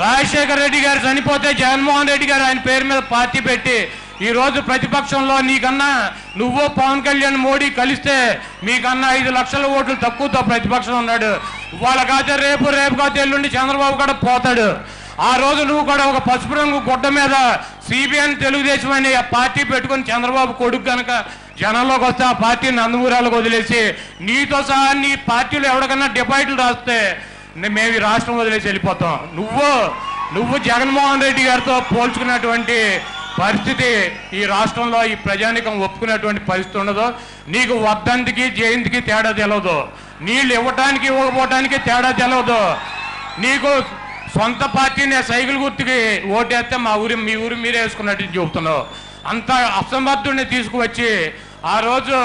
రాజశేఖర రెడ్డి గారు చనిపోతే జగన్మోహన్ రెడ్డి గారు ఆయన పేరు మీద పార్టీ పెట్టి ఈ రోజు ప్రతిపక్షంలో నీకన్నా నువ్వు పవన్ కళ్యాణ్ మోడీ కలిస్తే మీకన్నా ఐదు లక్షల ఓట్లు తక్కువతో ప్రతిపక్షం ఉన్నాడు. వాళ్ళకైతే రేపు రేపు కాదు ఎల్లుండి చంద్రబాబు కూడా పోతాడు. ఆ రోజు నువ్వు కూడా ఒక పసుపు రంగు గుడ్డ మీద సిబిఎన్ తెలుగుదేశం అనే పార్టీ పెట్టుకుని చంద్రబాబు కొడుకు కనుక జనంలోకి వస్తే ఆ పార్టీ నందమూరాలకు వదిలేసి నీతో సహా నీ పార్టీలో ఎవరికన్నా డిపాజిట్లు రాస్తే మేము ఈ రాష్ట్రం వదిలేసి వెళ్ళిపోతాం. నువ్వు నువ్వు జగన్మోహన్ రెడ్డి గారితో పోల్చుకున్నటువంటి పరిస్థితి ఈ రాష్ట్రంలో ఈ ప్రజానికం ఒప్పుకునేటువంటి పరిస్థితి ఉండదు. నీకు వద్దంతికి జయంతికి తేడా తెలవదు. నీళ్ళు ఇవ్వటానికి ఇవ్వకపోవటానికి తేడా తెలవదు. నీకు సొంత పార్టీని సైకిల్ గుర్తుకి ఓటేస్తే మా ఊరి మీ ఊరి మీరే వేసుకున్నట్టు చెబుతున్నావు. అంత అసమర్థుడిని తీసుకువచ్చి ఆ రోజు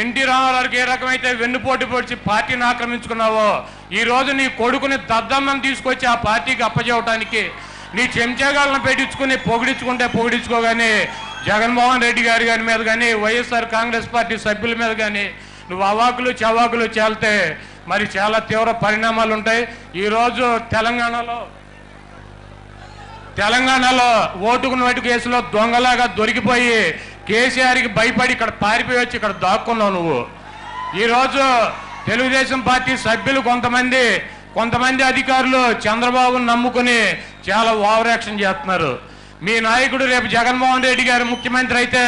ఎన్టీ రామారావుకి ఏ రకమైతే వెన్నుపోటు పొడిచి పార్టీని ఆక్రమించుకున్నావో ఈ రోజు నీ కొడుకుని దద్దమ్మని తీసుకొచ్చి ఆ పార్టీకి అప్పచెవటానికి నీ చెంచాగాలను పెట్టించుకుని పొగిడించుకుంటే పొగిడించుకోగానే జగన్మోహన్ రెడ్డి గారి గారి మీద కానీ వైఎస్ఆర్ కాంగ్రెస్ పార్టీ సభ్యుల మీద కానీ నువ్వు అవాకులు చవాకులు చేల్తే మరి చాలా తీవ్ర పరిణామాలు ఉంటాయి. ఈరోజు తెలంగాణలో తెలంగాణలో ఓటుకు నోటు కేసులో దొంగలాగా దొరికిపోయి కేసీఆర్కి భయపడి ఇక్కడ పారిపోయి వచ్చి ఇక్కడ దాక్కున్నావు నువ్వు. ఈరోజు తెలుగుదేశం పార్టీ సభ్యులు కొంతమంది కొంతమంది అధికారులు చంద్రబాబును నమ్ముకుని చాలా ఓవర్ యాక్షన్ చేస్తున్నారు. మీ నాయకుడు రేపు జగన్మోహన్ రెడ్డి గారు ముఖ్యమంత్రి అయితే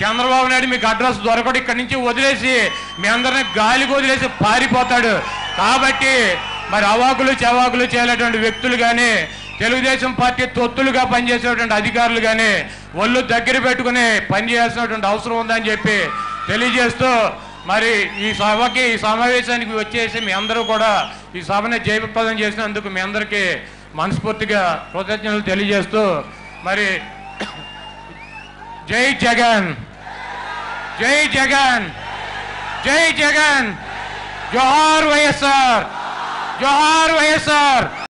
చంద్రబాబు నాయుడు మీకు అడ్రస్ దొరకడు ఇక్కడి నుంచి వదిలేసి మీ అందరిని గాలికి వదిలేసి పారిపోతాడు. కాబట్టి మరి అవాకులు చవాకులు చేయలేటువంటి వ్యక్తులు కానీ తెలుగుదేశం పార్టీ తొత్తులుగా పనిచేసేటువంటి అధికారులు కానీ ఒళ్ళు దగ్గర పెట్టుకుని పనిచేయాల్సినటువంటి అవసరం ఉందని చెప్పి తెలియజేస్తూ మరి ఈ సభకి ఈ సమావేశానికి వచ్చేసి మీ అందరూ కూడా ఈ సభని జయప్రదం చేసినందుకు మీ అందరికీ మనస్ఫూర్తిగా కృతజ్ఞతలు తెలియజేస్తూ మరి జై జగన్! జై జగన్! జై జగన్! జోహార్ వైఎస్ఆర్! జోహార్ వైఎస్ఆర్!